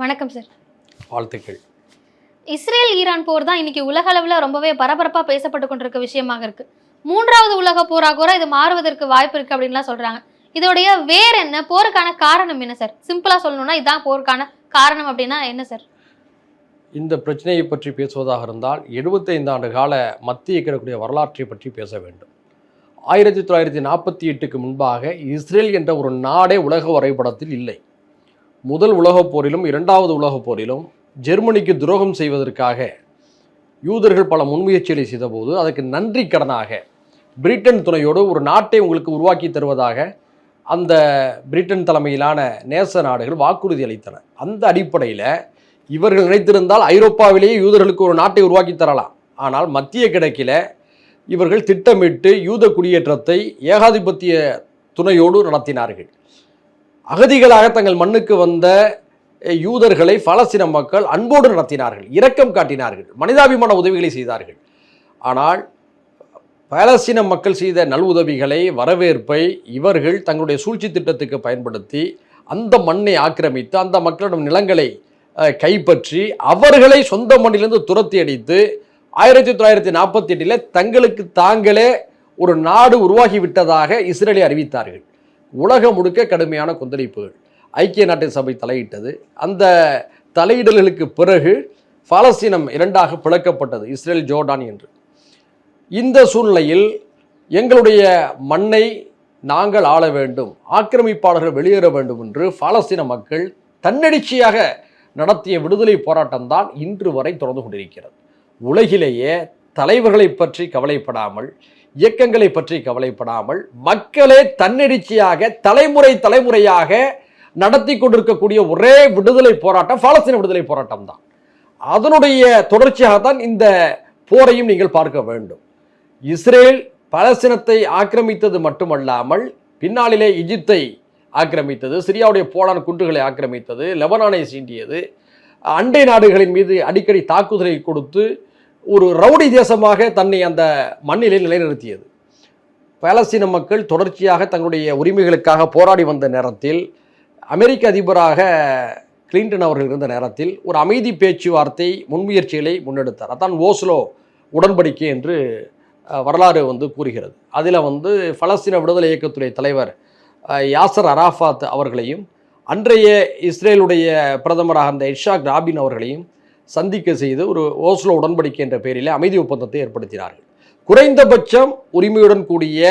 வணக்கம் சார் வாழ்த்துக்கள். Israel Iran போர் தான் இன்னைக்கு உலக அளவில் ரொம்பவே பரபரப்பா பேசப்பட்டு கொண்டிருக்க விஷயமாக இருக்கு. மூன்றாவது உலக போரா கூட இது மாறுவதற்கு வாய்ப்பு இருக்கு அப்படின்லாம் சொல்றாங்க. இதோடைய வேற என்ன? போருக்கான காரணம் என்ன சார் சிம்பிளா சொல்லணும்னா இதான் போருக்கான காரணம் அப்படின்னா என்ன சார் இந்த பிரச்சனையை பற்றி பேசுவதாக இருந்தால் 75 ஆண்டு கால மத்திய கிழக்குடைய வரலாற்றை பற்றி பேச வேண்டும். ஆயிரத்தி தொள்ளாயிரத்தி நாற்பத்தி எட்டுக்கு முன்பாக இஸ்ரேல் என்ற ஒரு நாடே உலக வரைபடத்தில் இல்லை. முதல் உலகப் போரிலும் இரண்டாவது உலகப் போரிலும் ஜெர்மனிக்கு துரோகம் செய்வதற்காக யூதர்கள் பல முன்முயற்சிகளை செய்தபோது அதற்கு நன்றி கடனாக பிரிட்டன் துணையோடு ஒரு நாட்டை உங்களுக்கு உருவாக்கி தருவதாக அந்த பிரிட்டன் தலைமையிலான நேச நாடுகள் வாக்குறுதி அளித்தன. அந்த அடிப்படையில் இவர்கள் நினைத்திருந்தால் ஐரோப்பாவிலேயே யூதர்களுக்கு ஒரு நாட்டை உருவாக்கி தரலாம். ஆனால் மத்திய கிழக்கில் இவர்கள் திட்டமிட்டு யூத குடியேற்றத்தை ஏகாதிபத்திய துணையோடு நடத்தினார்கள். அகதிகளாக தங்கள் மண்ணுக்கு வந்த யூதர்களை பலஸ்தீன மக்கள் அன்போடு நடத்தினார்கள் இரக்கம் காட்டினார்கள் மனிதாபிமான உதவிகளை செய்தார்கள். ஆனால் பாலஸ்தீன மக்கள் செய்த நல் உதவிகளை வரவேற்பை இவர்கள் தங்களுடைய சூழ்ச்சி திட்டத்துக்கு பயன்படுத்தி அந்த மண்ணை ஆக்கிரமித்து அந்த மக்களிடம் நிலங்களை கைப்பற்றி அவர்களை சொந்த மண்ணிலிருந்து துரத்தி அடித்து ஆயிரத்தி தொள்ளாயிரத்தி நாற்பத்தி எட்டில் தங்களுக்கு தாங்களே ஒரு நாடு உருவாகிவிட்டதாக இஸ்ரேலை அறிவித்தார்கள். உலகம் முழுக்க கடுமையான கொந்தளிப்புகள். ஐக்கிய நாட்டின் சபை தலையிட்டது. அந்த தலையிடல்களுக்கு பிறகு பாலஸ்தீனம் இரண்டாக பிளக்கப்பட்டது இஸ்ரேல் ஜோர்டான் என்று. இந்த சூழ்நிலையில் எங்களுடைய மண்ணை நாங்கள் ஆள வேண்டும் ஆக்கிரமிப்பாளர்கள் வெளியேற வேண்டும் என்று பாலஸ்தீன மக்கள் தன்னெழுச்சியாக நடத்திய விடுதலை போராட்டம் தான் இன்று வரை தொடர்ந்து கொண்டிருக்கிறது. உலகிலேயே தலைவர்களை பற்றி கவலைப்படாமல் இயக்கங்களை பற்றி கவலைப்படாமல் மக்களே தன்னெழுச்சியாக தலைமுறை தலைமுறையாக நடத்தி கொண்டிருக்கக்கூடிய ஒரே விடுதலை போராட்டம் பாலஸ்தீன விடுதலை போராட்டம் தான். அதனுடைய தொடர்ச்சியாகத்தான் இந்த போரையும் நீங்கள் பார்க்க வேண்டும். இஸ்ரேல் பலஸ்தீனத்தை ஆக்கிரமித்தது மட்டுமல்லாமல் பின்னாளிலே இஜிப்தை ஆக்கிரமித்தது சிரியாவுடைய போலான் குன்றுகளை ஆக்கிரமித்தது லெபனானை சீண்டியது அண்டை நாடுகளின் மீது அடிக்கடி தாக்குதலை கொடுத்து ஒரு ரவுடி தேசமாக தன்னை அந்த மண்ணிலே நிலைநிறுத்தியது. பாலஸ்தீன மக்கள் தொடர்ச்சியாக தங்களுடைய உரிமைகளுக்காக போராடி வந்த நேரத்தில் அமெரிக்க அதிபராக கிளின்டன் அவர்கள் இருந்த நேரத்தில் ஒரு அமைதி பேச்சுவார்த்தை முன்முயற்சிகளை முன்னெடுத்தார். அதான் ஓஸ்லோ உடன்படிக்கை என்று வரலாறு வந்து கூறுகிறது. அதில் வந்து பலஸ்தீன விடுதலை இயக்கத்துடைய தலைவர் யாசர் அராஃபாத் அவர்களையும் அன்றைய இஸ்ரேலுடைய பிரதமராக இருந்த இஷாக் ராபின் அவர்களையும் சந்திக்க செய்து ஒரு ஓஸ்லோ உடன்படிக்கை என்ற பெயரிலே அமைதி ஒப்பந்தத்தை ஏற்படுத்தினார்கள். குறைந்தபட்சம் உரிமையுடன் கூடிய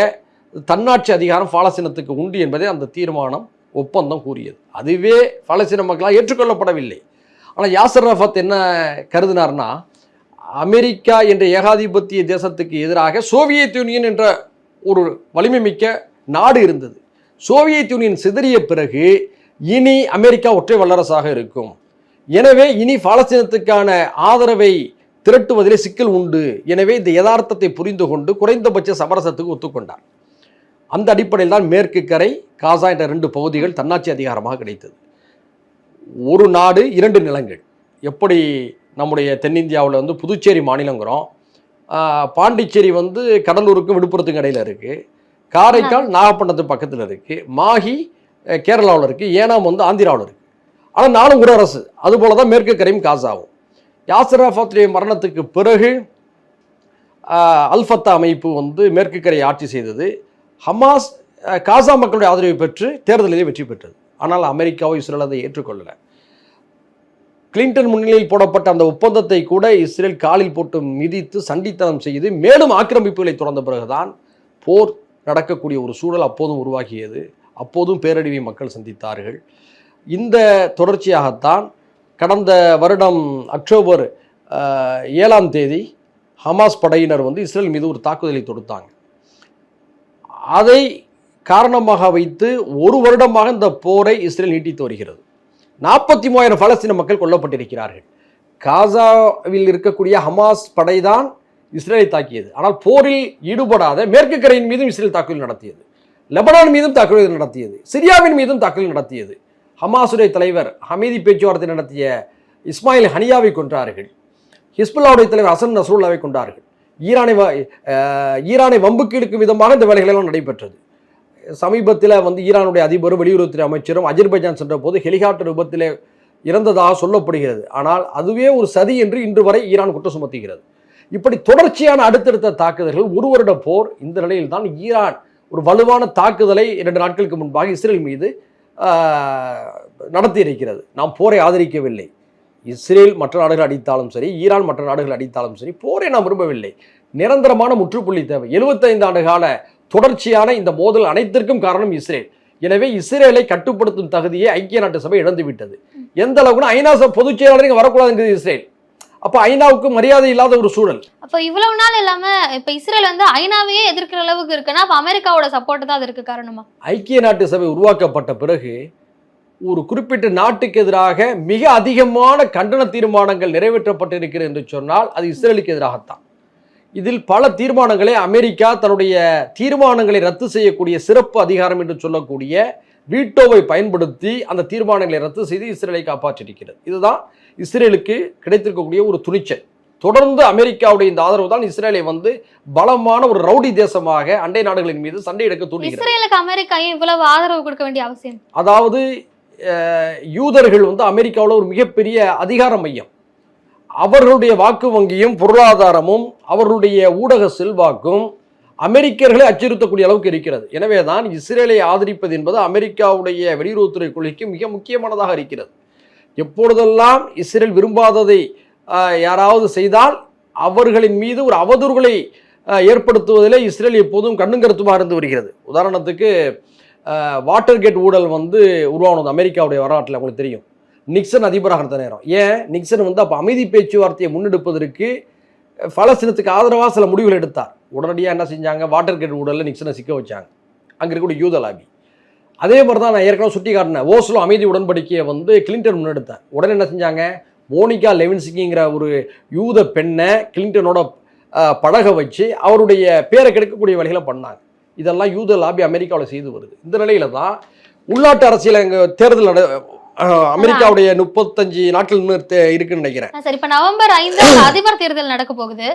தன்னாட்சி அதிகாரம் பாலஸ்தீனத்துக்கு உண்டு என்பதை அந்த தீர்மானம் ஒப்பந்தம் கூறியது. அதுவே பாலஸ்தீன மக்களால் ஏற்றுக்கொள்ளப்படவில்லை. ஆனால் யாசர் ரஃபத் என்ன கருதினார்னா அமெரிக்கா என்ற ஏகாதிபத்திய தேசத்துக்கு எதிராக சோவியத் யூனியன் என்ற ஒரு வலிமை மிக்க நாடு இருந்தது. சோவியத் யூனியன் சிதறிய பிறகு இனி அமெரிக்கா ஒற்றை வல்லரசாக இருக்கும். எனவே இனி பாலஸ்தீனத்துக்கான ஆதரவை திரட்டுவதிலே சிக்கல் உண்டு. எனவே இந்த யதார்த்தத்தை புரிந்து கொண்டு குறைந்தபட்ச சமரசத்துக்கு ஒத்துக்கொண்டார். அந்த அடிப்படையில் தான் மேற்கு கரை காசா என்ற ரெண்டு பகுதிகள் தன்னாட்சி அதிகாரமாக கிடைத்தது. ஒரு நாடு இரண்டு நிலங்கள். எப்படி நம்முடைய தென்னிந்தியாவில் வந்து புதுச்சேரி மாநிலங்கிறோம். பாண்டிச்சேரி வந்து கடலூருக்கும் விழுப்புரத்துக்கும் இடையில இருக்குது காரைக்கால் நாகப்பட்டினத்து பக்கத்தில் இருக்குது மாஹி கேரளாவில் இருக்குது ஏனாம் வந்து ஆந்திராவில் இருக்குது ஆனால் நானும் ஒரு அரசு. அதுபோல தான் மேற்கு கரையும் காசாவும். யாசர் அரஃபாத்துடைய மரணத்துக்கு பிறகு அல்ஃபத்தா அமைப்பு வந்து மேற்கு கரையை ஆட்சி செய்தது. ஹமாஸ் காசா மக்களுடைய ஆதரவை பெற்று தேர்தலிலே வெற்றி பெற்றது. ஆனால் அமெரிக்காவோ இஸ்ரேல் அதை ஏற்றுக்கொள்ளலை. கிளின்டன் முன்னிலையில் போடப்பட்ட அந்த ஒப்பந்தத்தை கூட இஸ்ரேல் காலில் போட்டு மிதித்து சண்டித்தனம் செய்து மேலும் ஆக்கிரமிப்புகளை தொடர்ந்த பிறகுதான் போர் நடக்கக்கூடிய ஒரு சூழல் அப்போதும் உருவாகியது. அப்போதும் பேரழிவை மக்கள் சந்தித்தார்கள். இந்த தொடர்ச்சியாகத்தான் கடந்த வருடம் அக்டோபர் ஏழாம் தேதி ஹமாஸ் படையினர் வந்து இஸ்ரேல் மீது ஒரு தாக்குதலை தொடுத்தாங்க. அதை காரணமாக வைத்து ஒரு வருடமாக இந்த போரை இஸ்ரேல் நீட்டித்து வருகிறது. நாற்பத்தி மூவாயிரம் பலஸ்தீன மக்கள் கொல்லப்பட்டிருக்கிறார்கள். காசாவில் இருக்கக்கூடிய ஹமாஸ் படைதான் இஸ்ரேலை தாக்கியது. ஆனால் போரில் ஈடுபடாத மேற்கு கரையின் மீதும் இஸ்ரேல் தாக்குதல் நடத்தியது. லெபனான் மீதும் தாக்குதல் நடத்தியது. சிரியாவின் மீதும் தாக்குதல் நடத்தியது. ஹமாசுடைய தலைவர் ஹமீதி பேச்சுவார்த்தை நடத்திய இஸ்மாயில் ஹனியாவை கொன்றார்கள். ஹிஸ்புல்லாவுடைய தலைவர் அசன் நஸ்ருல்லாவை கொண்டார்கள் ஈரானை வ- ஈரானை வம்புக்கு இழுக்கும் விதமாக இந்த வேலைகளெல்லாம் நடைபெற்றது. சமீபத்தில் வந்து ஈரானுடைய அதிபரும் வெளியுறவுத்துறை அமைச்சரும் அஜர்பைஜான் சென்ற போது ஹெலிகாப்டர் விபத்தில் இறந்ததாக சொல்லப்படுகிறது. ஆனால் அதுவே ஒரு சதி என்று இன்று வரை ஈரான் குற்றம் சுமத்துகிறது. இப்படி தொடர்ச்சியான அடுத்தடுத்த தாக்குதல்கள் ஒரு வருட போர் இந்த நிலையில்தான் ஈரான் ஒரு வலுவான தாக்குதலை இரண்டு நாட்களுக்கு முன்பாக இஸ்ரேல் மீது நடத்தி இருக்கிறது நாம் போரை ஆதரிக்கவில்லை. இஸ்ரேல் மற்ற நாடுகள் அடித்தாலும் சரி ஈரான் மற்ற நாடுகள் அடித்தாலும் சரி போரை நாம் விரும்பவில்லை. நிரந்தரமான முற்றுப்புள்ளி தேவை. 75 ஆண்டு கால தொடர்ச்சியான இந்த மோதல் அனைத்திற்கும் காரணம் இஸ்ரேல். எனவே இஸ்ரேலை கட்டுப்படுத்தும் தகுதியை ஐக்கிய நாட்டு சபை இழந்து விட்டது எந்த அளவுக்குன்னா ஐநா சபை பொதுச் செயலாளர் வரக்கூடாதுங்கிறது இஸ்ரேல். அப்ப ஐநாவுக்கு மரியாதை இல்லாத ஒரு சூழல். அப்போ இவ்வளவு நாள் இல்லாம இப்ப இஸ்ரேல் வந்து ஐநாவையே எதிர்க்கிற அளவுக்கு இருக்குன்னா அப்ப அமெரிக்காவோட சப்போர்ட் தான் அதற்கு காரணமா? ஐக்கிய நாட்டு சபை உருவாக்கப்பட்ட பிறகு ஒரு குறிப்பிட்ட நாட்டுக்கு எதிராக மிக அதிகமான கண்டன தீர்மானங்கள் நிறைவேற்றப்பட்டிருக்கிறது என்று சொன்னால் அது இஸ்ரேலுக்கு எதிராகத்தான். இதில் பல தீர்மானங்களை அமெரிக்கா தன்னுடைய தீர்மானங்களை ரத்து செய்யக்கூடிய சிறப்பு அதிகாரம் என்று சொல்லக்கூடிய வீட்டோவை பயன்படுத்தி அந்த தீர்மானங்களை ரத்து செய்து இஸ்ரேலை காப்பாற்றியிருக்கிறது. இதுதான் இஸ்ரேலுக்கு கிடைத்திருக்கக்கூடிய ஒரு துணிச்சல். தொடர்ந்து அமெரிக்காவுடைய இந்த ஆதரவு தான் இஸ்ரேலை வந்து பலமான ஒரு ரவுடி தேசமாக அண்டை நாடுகளின் மீது சண்டையிடக்க தூண்டுகிறது. இஸ்ரேலுக்கு அமெரிக்கா இவ்வளவு ஆதரவு கொடுக்க வேண்டிய அவசியம்? அதாவது யூதர்கள் வந்து அமெரிக்காவில் ஒரு மிகப்பெரிய அதிகார மையம். அவர்களுடைய வாக்கு வங்கியும் பொருளாதாரமும் அவர்களுடைய ஊடக செல்வாக்கும் அமெரிக்கர்களை அச்சுறுத்தக்கூடிய அளவுக்கு இருக்கிறது. எனவே தான் இஸ்ரேலை ஆதரிப்பது என்பது அமெரிக்காவுடைய வெளியுறவுத்துறை கொள்கைக்கு மிக முக்கியமானதாக இருக்கிறது. எப்பொழுதெல்லாம் இஸ்ரேல் விரும்பாததை யாராவது செய்தால் அவர்களின் மீது ஒரு அவதூறுகளை ஏற்படுத்துவதில் ஏற்படுத்துவதிலே இஸ்ரேல் எப்போதும் கண்ணும் கருத்துமாக இருந்து வருகிறது. உதாரணத்துக்கு வாட்டர் கேட் ஊழல் வந்து உருவானது அமெரிக்காவுடைய வரலாற்றில் உங்களுக்கு தெரியும். நிக்சன் அதிபராக இருந்த நேரம். ஏன்? நிக்சன் வந்து அப்போ அமைதி பேச்சுவார்த்தையை முன்னெடுப்பதற்கு அஹ், பலஸ்தீனத்துக்கு ஆதரவாக சில முடிவுகள் எடுத்தார். உடனடியாக என்ன செஞ்சாங்க? வாட்டர் கேட் ஊழலில் நிக்சனை சிக்க வச்சாங்க. அங்கே இருக்கக்கூடிய யூதலாபி. அதே மாதிரி தான் நான் ஏற்கனவே சுட்டி காட்டினேன். ஓஸ்லோ அமைதி உடன்படிக்கையை வந்து கிளின்டன் முன்னெடுத்தேன் உடனே என்ன செஞ்சாங்க? மோனிகா லெவின்ஸ்கிங்கிற ஒரு யூத பெண்ணை கிளின்டனோட பழக வச்சு அவருடைய பேரை கெடுக்கக்கூடிய வழிகளை பண்ணாங்க. இதெல்லாம் யூத லாபி அமெரிக்காவில் செய்து வருது. இந்த நிலையில தான் உள்நாட்டு அரசியல் அங்கே தேர்தல் நட அமெரிக்காவுடைய முப்பத்தஞ்சு நாட்கள் இன்னும் இருக்குன்னு நினைக்கிறேன். சரி இப்ப நவம்பர் ஐந்து அதிபர் தேர்தல் நடக்க போகுது.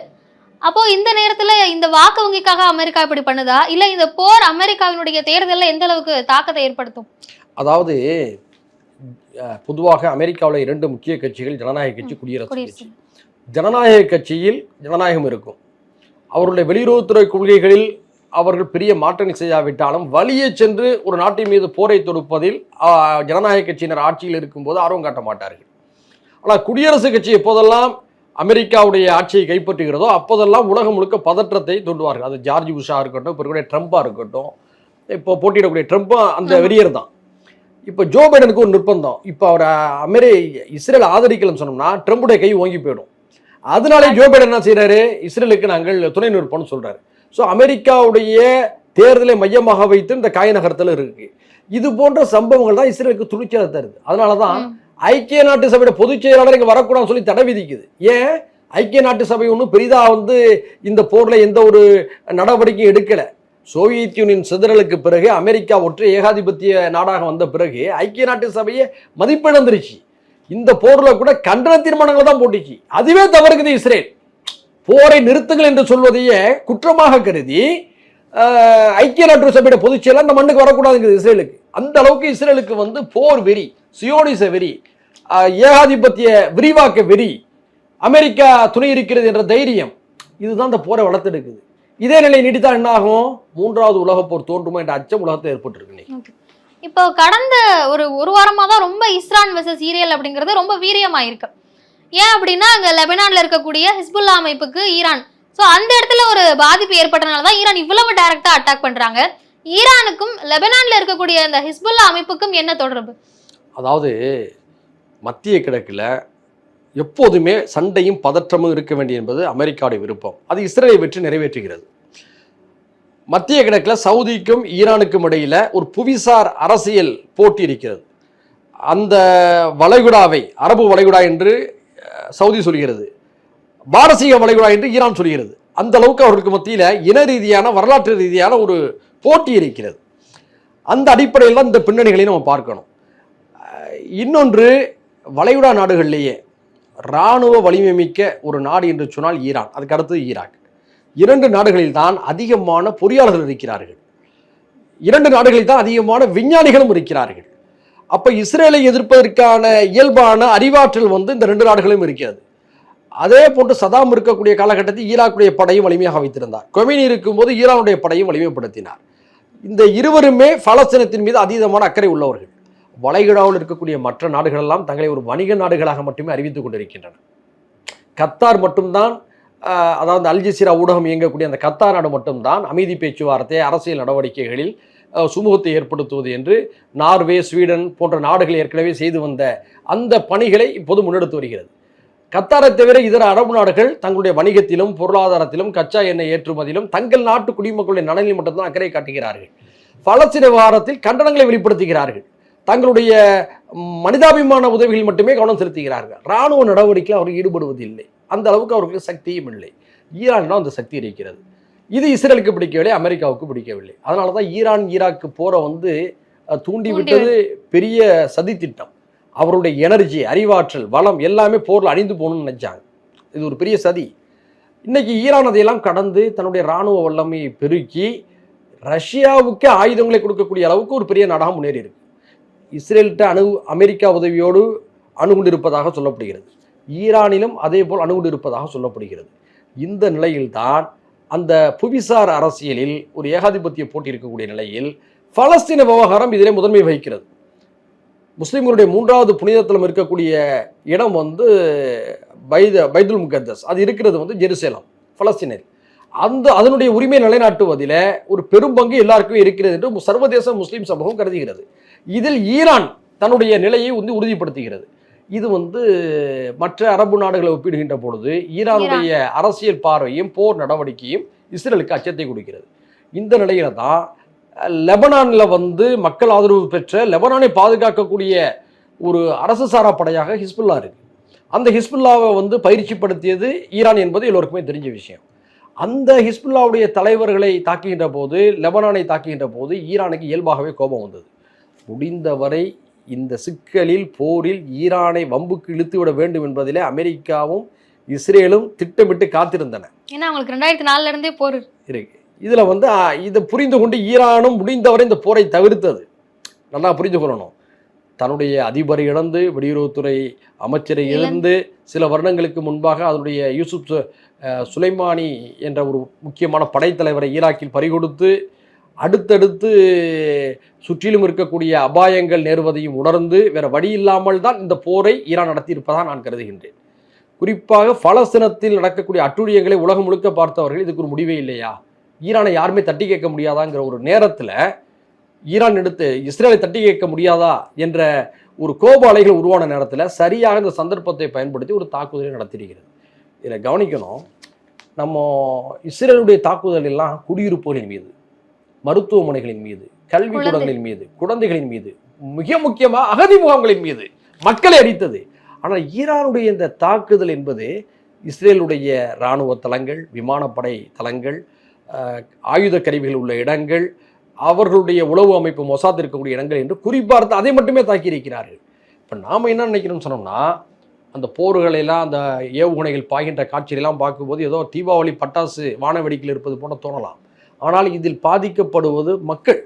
அப்போ இந்த நேரத்துல இந்த வாக்கு வங்கிக்காக அமெரிக்கா இப்படி பண்ணுதா? இல்ல இந்த போர் அமெரிக்காவினுடைய தேர்தல்ல எந்த அளவுக்கு தாக்கத்தை ஏற்படுத்தும்? அதாவது பொதுவாக அமெரிக்காவில் இரண்டு முக்கிய கட்சிகள் ஜனநாயக கட்சி குடியரசு கட்சி. ஜனநாயக கட்சியில் ஜனநாயகம் இருக்கும். அவருடைய வெளியுறவுத்துறை கொள்கைகளில் அவர்கள் பெரிய மாற்றங்கள் செய்யாவிட்டாலும் வழியே சென்று ஒரு நாட்டின் மீது போரை தொடுப்பதில் ஜனநாயக கட்சியினர் ஆட்சியில் இருக்கும்போது ஆர்வம் காட்ட மாட்டார்கள். ஆனால் குடியரசு கட்சி எப்போதெல்லாம் அமெரிக்காவுடைய ஆட்சியை கைப்பற்றுகிறதோ அப்போதெல்லாம் உலகம் முழுக்க பதற்றத்தை தூண்டுவார்கள். அது ஜார்ஜ் புஷா இருக்கட்டும் இப்போ இருக்கக்கூடிய ட்ரம்பாக இருக்கட்டும். இப்போ போட்டியிடக்கூடிய ட்ரம்ப்பும் அந்த. வெறியர் தான். இப்போ ஜோ பைடனுக்கு ஒரு நிர்பந்தம். இப்போ அவர் அமெரி இஸ்ரேல் ஆதரிக்கலன்னு சொன்னோம்னா ட்ரம்புடைய கை ஓங்கி போயிடும். அதனாலே ஜோ பைடன் என்ன செய்றாரு? இஸ்ரேலுக்கு நாங்கள் துணை நிற்போம்னு சொல்றாரு. ஸோ அமெரிக்காவுடைய தேர்தலை மையமாக வைத்து இந்த காய நகரத்தில் இருக்கு. இது போன்ற சம்பவங்கள் தான் இஸ்ரேலுக்கு துணிச்சலை தருது அதனால தான். ஐக்கிய நாட்டு சபையோட பொதுச் செயலாளர் இங்கே வரக்கூடாதுன்னு சொல்லி தடை விதிக்குது. ஏன்? ஐக்கிய நாட்டு சபை ஒன்றும் பெரிதாக வந்து இந்த போரில் எந்த ஒரு நடவடிக்கையும் எடுக்கலை. சோவியத் யூனியன் சிதறலுக்கு பிறகு அமெரிக்கா ஒற்றை ஏகாதிபத்திய நாடாக வந்த பிறகு ஐக்கிய நாட்டு சபையை மதிப்பிழந்துருச்சு. இந்த போரில் கூட கண்டன தீர்மானங்களை தான் போட்டுச்சு. அதுவே தவறுக்குது இஸ்ரேல். போரை நிறுத்துங்கள் என்று சொல்வதையே குற்றமாக கருதி ஐக்கிய நாட்டு சபையோட பொதுச் செயலர் இந்த மண்ணுக்கு வரக்கூடாதுங்கிறது இஸ்ரேலுக்கு. அந்த அளவுக்கு இஸ்ரேலுக்கு வந்து போர் வெறி சியோனிச வெறி ஏகாதிபத்திய விரிவாக்க வெறி. அமெரிக்கா துணை இருக்கிறது என்ற தைரியம். இதுதான் இந்த போரை வளர்த்தெடுக்குது. இதே நிலை நீடித்தா என்ன ஆகும் மூன்றாவது உலகப் போர் தோன்றுமோ என்ற அச்சம் உலகத்தில் ஏற்பட்டிருக்கு. இப்போ கடந்த ஒரு ஒரு வாரமா தான் ரொம்ப இஸ்ரான் வெர்சஸ் சீரியல் அப்படிங்கிறது ரொம்ப வீரியமாயிருக்கு. ஏன் அப்படின்னா அங்க லெபனான்ல இருக்கக்கூடிய ஹிஸ்புல்லா அமைப்புக்கு ஈரான். ஸோ அந்த இடத்துல ஒரு பாதிப்பு ஏற்பட்டனால தான் ஈரான் இவ்வளவு டைரக்டா அட்டாக் பண்றாங்க. ஈரானுக்கும் லெபனான்ல இருக்கக்கூடிய அந்த ஹிஸ்புல்லா அமைப்புக்கும் என்ன தொடர்பு? அதாவது மத்திய கிழக்கில் எப்போதுமே சண்டையும் பதற்றமும் இருக்க வேண்டிய என்பது அமெரிக்காவுடைய விருப்பம். அது இஸ்ரேலை வெற்றி நிறைவேற்றுகிறது. மத்திய கிழக்கில் சவுதிக்கும் ஈரானுக்கும் இடையில் ஒரு புவிசார் அரசியல் போட்டி இருக்கிறது. அந்த வளைகுடாவை அரபு வளைகுடா என்று சவுதி சொல்கிறது. பாரசீக வளைகுடா என்று ஈரான் சொல்கிறது. அந்த அளவுக்கு அவர்களுக்கு மத்தியில் இன ரீதியான வரலாற்று ரீதியான ஒரு போட்டி இருக்கிறது. அந்த அடிப்படையில் தான் இந்த பின்னணிகளை நம்ம பார்க்கணும். இன்னொன்று வளைகுடா நாடுகளிலேயே இராணுவ வலிமை மிக்க ஒரு நாடு என்று சொன்னால் ஈரான். அதுக்கு அடுத்தது ஈராக். இரண்டு நாடுகளில் தான் அதிகமான பொறியாளர்கள் இருக்கிறார்கள். இரண்டு நாடுகளில் தான் அதிகமான விஞ்ஞானிகளும் இருக்கிறார்கள். அப்போ இஸ்ரேலை எதிர்ப்பதற்கான இயல்பான அறிவாற்றல் வந்து இந்த ரெண்டு நாடுகளும் இருக்கிறது. அதே போன்று சதாம் இருக்கக்கூடிய காலகட்டத்தில் ஈராக்குடைய படையும் வலிமையாக வைத்திருந்தார். கொமினி இருக்கும்போது ஈரானுடைய படையும் வலிமைப்படுத்தினார். இந்த இருவருமே பலஸ்தீனத்தின் மீது அதீதமான அக்கறை உள்ளவர்கள். வளைகுடாவில் இருக்கக்கூடிய மற்ற நாடுகளெல்லாம் தங்களை ஒரு வணிக நாடுகளாக மட்டுமே அறிவித்துக் கொண்டிருக்கின்றன. கத்தார் மட்டும்தான் அதாவது அல்ஜசீரா ஊடகம் இயங்கக்கூடிய அந்த கத்தார் நாடு மட்டும்தான் அமைதி பேச்சுவார்த்தை அரசியல் நடவடிக்கைகளில் சுமூகத்தை ஏற்படுத்துவது என்று நார்வே ஸ்வீடன் போன்ற நாடுகள் ஏற்கனவே செய்து வந்த அந்த பணிகளை இப்போது முன்னெடுத்து வருகிறது. கத்தாரை தவிர இதர அரபு நாடுகள் தங்களுடைய வணிகத்திலும் பொருளாதாரத்திலும் கச்சா எண்ணெய் ஏற்றுமதியிலும் தங்கள் நாட்டு குடிமக்களுடைய நலனில் மட்டும்தான் அக்கறை காட்டுகிறார்கள். பலஸ்தீன விவகாரத்தில் கண்டனங்களை வெளிப்படுத்துகிறார்கள். தங்களுடைய மனிதாபிமான உதவிகளில் மட்டுமே கவனம் செலுத்துகிறார்கள். இராணுவ நடவடிக்கையில் அவர்கள் ஈடுபடுவதில்லை. அந்த அளவுக்கு அவர்களுக்கு சக்தியும் இல்லை. ஈரானிடம் அந்த சக்தி இருக்கிறது. இது இஸ்ரேலுக்கு பிடிக்கவில்லை அமெரிக்காவுக்கு பிடிக்கவில்லை. அதனால தான் ஈரான் ஈராக்கு போரை வந்து அஹ், தூண்டி விட்டது பெரிய சதி திட்டம் அவருடைய எனர்ஜி அறிவாற்றல் வளம் எல்லாமே போரில் அழிந்து போகணும்னு நினைச்சாங்க. இது ஒரு பெரிய சதி. இன்னைக்கு ஈரான் அதையெல்லாம் கடந்து தன்னுடைய இராணுவ வல்லமையை பெருக்கி ரஷ்யாவுக்கு ஆயுதங்களை கொடுக்கக்கூடிய அளவுக்கு ஒரு பெரிய நாடாக முன்னேறி இருக்கு இஸ்ரேல்கிட்ட அணு அமெரிக்கா உதவியோடு அணுகுண்டிருப்பதாக சொல்லப்படுகிறது. ஈரானிலும் அதே போல் அணுகுண்டிருப்பதாக சொல்லப்படுகிறது. இந்த நிலையில்தான் அந்த புவிசார் அரசியலில் ஒரு ஏகாதிபத்திய போட்டி இருக்கக்கூடிய நிலையில் பலஸ்தீன விவகாரம் இதிலே முதன்மை வகிக்கிறது. முஸ்லீம்களுடைய மூன்றாவது புனிதத்தலம் இருக்கக்கூடிய இடம் வந்து பைத பைதுல் முகத்தஸ். அது இருக்கிறது வந்து ஜெருசலம் பலஸ்தீனில். அந்த அதனுடைய உரிமை நிலைநாட்டுவதில் ஒரு பெரும் பங்கு எல்லாருக்குமே இருக்கிறது என்று சர்வதேச முஸ்லீம் சமூகம் கருதுகிறது. இதில் ஈரான் தன்னுடைய நிலையை வந்து உறுதிப்படுத்துகிறது. இது வந்து மற்ற அரபு நாடுகளை ஒப்பிடுகின்ற பொழுது ஈரானுடைய அரசியல் பார்வையும் போர் நடவடிக்கையும் இஸ்ரேலுக்கு அச்சத்தை கொடுக்கிறது. இந்த நிலையில தான் லெபனான்ல வந்து மக்கள் ஆதரவு பெற்ற லெபனானை பாதுகாக்கக்கூடிய ஒரு அரசு சாரா படையாக ஹிஸ்புல்லா இருக்கு. அந்த ஹிஸ்புல்லாவை வந்து பயிற்சிப்படுத்தியது ஈரான் என்பது எல்லோருக்குமே தெரிஞ்ச விஷயம். அந்த ஹிஸ்புல்லாவுடைய தலைவர்களை தாக்குகின்ற போது லெபனானை தாக்குகின்ற போது ஈரானுக்கு இயல்பாகவே கோபம் வந்தது. முடிந்தவரை இந்த சிக்கலில் போரில் ஈரானை வம்புக்கு இழுத்துவிட வேண்டும் என்பதிலே அமெரிக்காவும் இஸ்ரேலும் திட்டமிட்டு காத்திருந்தன. ஏன்னா அவங்களுக்கு ரெண்டாயிரத்தி நாலுல இருந்தே போர். இருக்கு. இதுல வந்து இதை புரிந்து கொண்டு ஈரானும் முடிந்தவரை இந்த போரை தவிர்த்தது. நல்லா புரிந்து கொள்ளணும். தன்னுடைய அதிபரை இழந்து வெளியுறவுத்துறை அமைச்சரை இழந்து. சில வருடங்களுக்கு முன்பாக அதனுடைய யூசுப் சுலைமானி என்ற ஒரு முக்கியமான படைத்தலைவரை ஈராக்கில் பறிகொடுத்து அடுத்தடுத்து சுற்றிலும் இருக்கக்கூடிய அபாயங்கள் நேருவதையும் உணர்ந்து வேற வழி இல்லாமல் தான் இந்த போரை ஈரான் நடத்தியிருப்பதாக நான் கருதுகின்றேன். குறிப்பாக பலஸ்தீனத்தில் நடக்கக்கூடிய அட்டுழியங்களை உலகம் முழுக்க பார்த்தவர்கள் இதுக்கு ஒரு முடிவே இல்லையா? ஈரானை யாருமே தட்டி கேட்க முடியாதாங்கிற ஒரு நேரத்தில் ஈரான் எடுத்து இஸ்ரேலை தட்டி கேட்க முடியாதா என்ற ஒரு கோப அலைகள் உருவான நேரத்தில் சரியாக இந்த சந்தர்ப்பத்தை பயன்படுத்தி ஒரு தாக்குதலை நடத்தியிருக்கிறது. இதில் கவனிக்கணும். நம்ம இஸ்ரேலுடைய தாக்குதல் எல்லாம் குடியிருப்புகளின் மீது. மருத்துவமனைகளின் மீது கல்விக்கூடங்களின் மீது குழந்தைகளின் மீது மிக முக்கியமாக அகதி முகாம்களின் மீது மக்களை அடித்தது. ஆனால் ஈரானுடைய இந்த தாக்குதல் என்பது இஸ்ரேலுடைய இராணுவ தளங்கள் விமானப்படை தளங்கள் ஆயுத கருவிகள் உள்ள இடங்கள் அவர்களுடைய உளவு அமைப்பு மொசாத் இருக்கக்கூடிய இடங்கள் என்று குறிப்பார்த்து அதை மட்டுமே தாக்கியிருக்கிறார்கள் இப்போ நாம் என்ன நினைக்கிறோம்னு சொன்னோம்னா அந்த போர்களை எல்லாம் அந்த ஏவுகணைகள் பாய்கின்ற காட்சிகளெல்லாம் பார்க்கும்போது ஏதோ தீபாவளி பட்டாசு வானவெடிக்கையில் இருப்பது போல தோணலாம். ஆனால் இதில் பாதிக்கப்படுவது மக்கள்.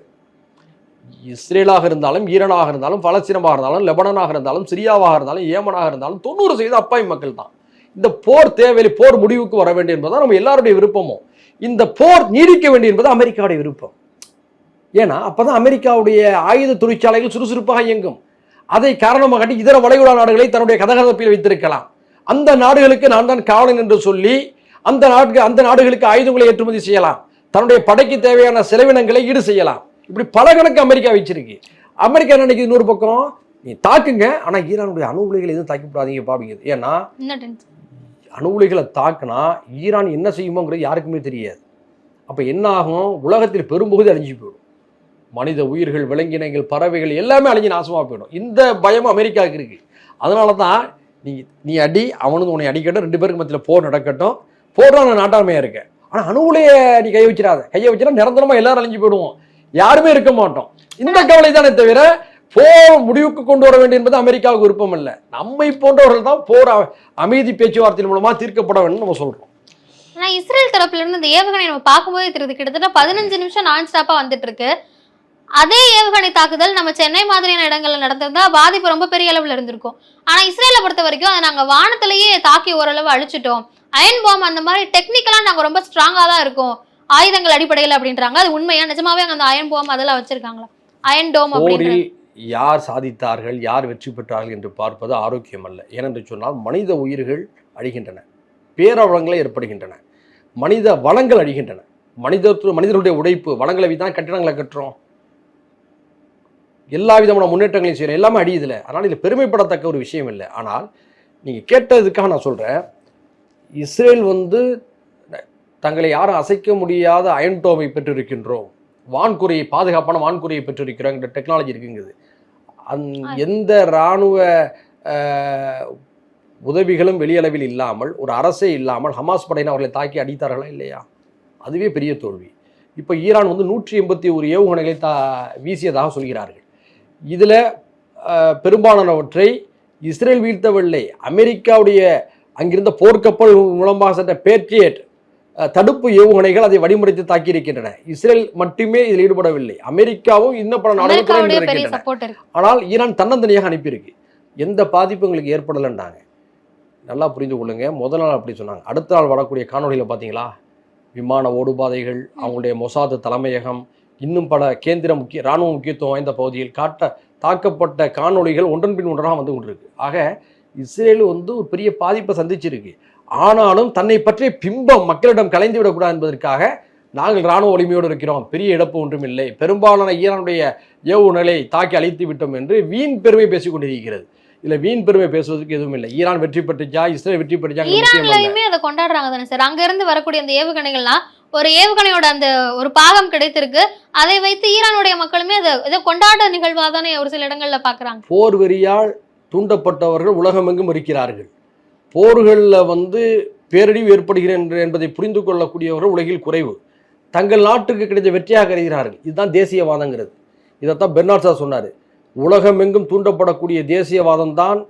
இஸ்ரேலாக இருந்தாலும் ஈரானாக இருந்தாலும் பலஸ்தீனமாக இருந்தாலும் லெபனானாக இருந்தாலும் சிரியாவாக இருந்தாலும் ஏமனாக இருந்தாலும் தொண்ணூறு சதவீத அப்பாவி மக்கள் தான். இந்த போர் தேவையில்லை போர் முடிவுக்கு வர வேண்டும் என்பதுதான் நம்ம எல்லாருடைய விருப்பமும் இந்த போர் நீடிக்க வேண்டும் என்பது அமெரிக்காவுடைய விருப்பம். ஏன்னா அப்பதான் அமெரிக்காவுடைய ஆயுத தொழிற்சாலைகள் சுறுசுறுப்பாக இயங்கும். அதை காரணமாக காட்டி இதர வளைகுடா நாடுகளை தன்னுடைய கதகதப்பில் வைத்திருக்கலாம். அந்த நாடுகளுக்கு நான் தான் காவலன் என்று சொல்லி அந்த நாட்டு அந்த நாடுகளுக்கு ஆயுதங்களை ஏற்றுமதி செய்யலாம். தன்னுடைய படைக்கு தேவையான செலவினங்களை ஈடு செய்யலாம். இப்படி பல கணக்கு அமெரிக்கா வச்சிருக்கு. அமெரிக்கா நினைக்குது? இன்னொரு பக்கம் நீ தாக்குங்க. ஆனா ஈரானுடைய அணு உலைகளை எதுவும் தாக்கி விடாதீங்க பாப்பீங்க ஏன்னா. அணு உலைகளை தாக்குனா ஈரான் என்ன செய்யுமோங்கிறது யாருக்குமே தெரியாது. அப்போ என்ன ஆகும்? உலகத்தில் பெரும்பகுதி அழிஞ்சு போயிடும். மனித உயிர்கள் விலங்கினங்கள் பறவைகள் எல்லாமே அழிஞ்சு நாசமாக போயிடும். இந்த பயம் அமெரிக்காவுக்கு இருக்கு. அதனால தான் நீ நீ அடி அவனும் உன்னை அடிக்கட்டும். ரெண்டு பேருக்கு மத்தியில் போர் நடக்கட்டும். போர் நான் நாட்டாமையாக இருக்கேன் ஆனால் அணு உலைய நீ கையை வச்சிடாத. கையை வச்சுனா நிரந்தரமாக எல்லாரும் அழிஞ்சு போயிடுவோம். யாருமே இருக்க மாட்டோம். இந்த கவலை தானே தவிர போர் முடிவுக்கு கொண்டு வர வேண்டும் என்பது அமெரிக்காவுக்கு விருப்பம் இல்லை நம்மை போன்றவர்கள் தான் போர் அமைதி பேச்சுவார்த்தையின் மூலமா தீர்க்கப்பட வேண்டும் நம்ம சொல்றோம். ஆனா இஸ்ரேல் தரப்புல இருந்து இந்த ஏவுகணை நம்ம பார்க்கும்போதே தெரியுது. கிட்டத்தட்ட பதினஞ்சு நிமிஷம் நான் ஸ்டாப்பா வந்துட்டு இருக்கு அதே ஏவுகணை தாக்குதல் நம்ம சென்னை மாதிரியான இடங்கள்ல நடந்திருந்தா பாதிப்பு ரொம்ப பெரிய அளவுல இருந்திருக்கும். ஆனா இஸ்ரேலை பொறுத்த வரைக்கும் அதை நாங்க வானத்திலேயே தாக்கி ஓரளவு அழிச்சிட்டோம். அயன் பாம் அந்த மாதிரி டெக்னிக்கலா நாங்க ரொம்ப ஸ்ட்ராங்கா தான் இருக்கோம். ஆயுதங்கள் அடிப்படையில் அப்படின்றாங்க. அது உண்மையா? நிஜமாவே அங்க அந்த அயன் பாம் அதெல்லாம் வச்சிருக்காங்களா? அயன் டோம் போரில் யார் சாதித்தார்கள் யார் வெற்றி பெற்றார்கள் என்று பார்ப்பது ஆரோக்கியம் அல்ல ஏனென்று சொன்னால் மனித உயிர்கள் அழிகின்றன. பேரவலங்கள் ஏற்படுகின்றன. மனித வளங்கள் அழிகின்றன. மனித மனிதர்களுடைய உழைப்பு வளங்களை தான் கட்டிடங்களை கட்டுறோம். எல்லா விதமான முன்னேற்றங்களையும் செய்யறோம். எல்லாமே அடியுதுல அதனால் இதில் பெருமைப்படத்தக்க ஒரு விஷயம் இல்லை. ஆனால் நீங்கள் கேட்டதுக்காக நான் சொல்கிறேன் இஸ்ரேல் வந்து தங்களை யாரும் அசைக்க முடியாத அயன்டோமை பெற்றிருக்கின்றோம். வான்குறையை பாதுகாப்பான வான்குறையை பெற்றிருக்கிறோம். என்ற டெக்னாலஜி இருக்குங்குது. அந் எந்த இராணுவ உதவிகளும் வெளியளவில் இல்லாமல் ஒரு அரசே இல்லாமல் ஹமாஸ் படையினர் அவர்களை தாக்கி அடித்தார்களா இல்லையா? அதுவே பெரிய தோல்வி. இப்போ ஈரான் வந்து நூற்றி எண்பத்தி ஒரு ஏவுகணைகளை தா வீசியதாக சொல்கிறார்கள். இதில் பெரும்பாலானவற்றை இஸ்ரேல் வீழ்த்தவில்லை. அமெரிக்காவுடைய அங்கிருந்த போர்க்கப்பல் மூலமாக சென்ற பேட்ரியட் தடுப்பு ஏவுகணைகள் அதை வழிமுறைத்து தாக்கியிருக்கின்றன. இஸ்ரேல் மட்டுமே இதில் ஈடுபடவில்லை. அமெரிக்காவும் இன்னும் பல நாடுகள் துணை அமெரிக்காவுடைய பெரிய இருக்கின்றன சப்போர்ட் இருக்கு. ஆனால் ஈரான் தன்னந்தனியாக அனுப்பியிருக்கு. எந்த பாதிப்பும் எங்களுக்கு ஏற்படலைன்றாங்க. நல்லா புரிந்து கொள்ளுங்க. முதல் நாள் அப்படி சொன்னாங்க. அடுத்த நாள் வரக்கூடிய காணொளியில் பார்த்தீங்களா விமான ஓடுபாதைகள் அவங்களுடைய மொசாது தலைமையகம் இன்னும் பல கேந்திர முக்கிய இராணுவ முக்கியத்துவம் வாய்ந்த பகுதியில் காட்ட தாக்கப்பட்ட காணொளிகள் ஒன்றன் பின் ஒன்றாக வந்து கொண்டிருக்கு. ஆக இஸ்ரேல் வந்து ஒரு பெரிய பாதிப்பை சந்திச்சிருக்கு. ஆனாலும் தன்னை பற்றிய பிம்பம் மக்களிடம் கலைந்து விடக்கூடாது என்பதற்காக நாங்கள் இராணுவ வலிமையோடு இருக்கிறோம். பெரிய இழப்பு ஒன்றும் இல்லை பெரும்பாலான ஈரானுடைய ஏவுகணைகளை தாக்கி அழித்து விட்டோம் என்று வீண் பெருமை பேசிக் கொண்டிருக்கிறது. இதுல வீண் பெருமை பேசுவதற்கு எதுவும் இல்லை ஈரான் வெற்றி பெற்றுச்சா? இஸ்ரேல் வெற்றி பெற்றுச்சா? ஈரான்லயுமே அதை கொண்டாடுறாங்க தானே சார். அங்க இருந்து வரக்கூடிய அந்த ஏவுகணைகள்லாம் ஒரு ஏவுகணையோட அந்த ஒரு பாகம் கிடைத்திருக்கு. அதை வைத்து ஈரானுடைய மக்களுமே அதை இதை கொண்டாட நிகழ்வா தானே ஒரு சில இடங்கள்ல பாக்குறாங்க. போர் வெறியால் தூண்டப்பட்டவர்கள் உலகமெங்கும் இருக்கிறார்கள். போர்களில் வந்து பேரழிவு ஏற்படுகிறேன் என்பதை புரிந்து கொள்ளக்கூடியவர்கள் உலகில் குறைவு. தங்கள் நாட்டுக்கு கிடைத்த வெற்றியாக கருதுகிறார்கள் இதுதான் தேசியவாதங்கிறது. இதைத்தான் பெர்னார்சா சொன்னார். உலகமெங்கும் தூண்டப்படக்கூடிய தேசியவாதம் தான்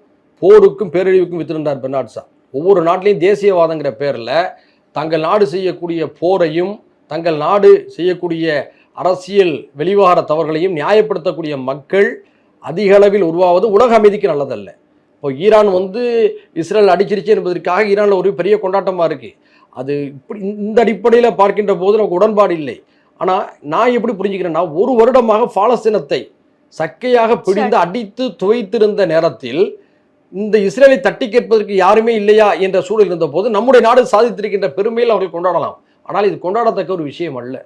போருக்கும் பேரழிவுக்கும் வித்திருந்தார் பெர்னார்சா ஒவ்வொரு நாட்டிலையும் தேசியவாதங்கிற பேரில் தங்கள் நாடு செய்யக்கூடிய போரையும் தங்கள் நாடு செய்யக்கூடிய அரசியல் வெளிவார தவறுகளையும் நியாயப்படுத்தக்கூடிய மக்கள் அதிக அளவில் உருவாவது உலக அமைதிக்கு நல்லதல்ல. இப்போ ஈரான் வந்து இஸ்ரேல் அடிச்சிருச்சு என்பதற்காக ஈரானில் ஒரு பெரிய கொண்டாட்டமாக இருக்குது அது இப்படி இந்த அடிப்படையில் பார்க்கின்ற போது நமக்கு உடன்பாடு இல்லை. ஆனால் நான் எப்படி புரிஞ்சுக்கிறேன்னா ஒரு வருடமாக பாலஸ்தீனத்தை சக்கையாக பிடிந்து அடித்து துவைத்திருந்த நேரத்தில் இந்த இஸ்ரேலை தட்டி கேட்பதற்கு யாருமே இல்லையா என்ற சூழல் இருந்த போது நம்முடைய நாடு சாதித்திருக்கின்ற பெருமையில் அவர்கள் கொண்டாடலாம். ஆனால் இது கொண்டாடத்தக்க ஒரு விஷயம் அல்ல.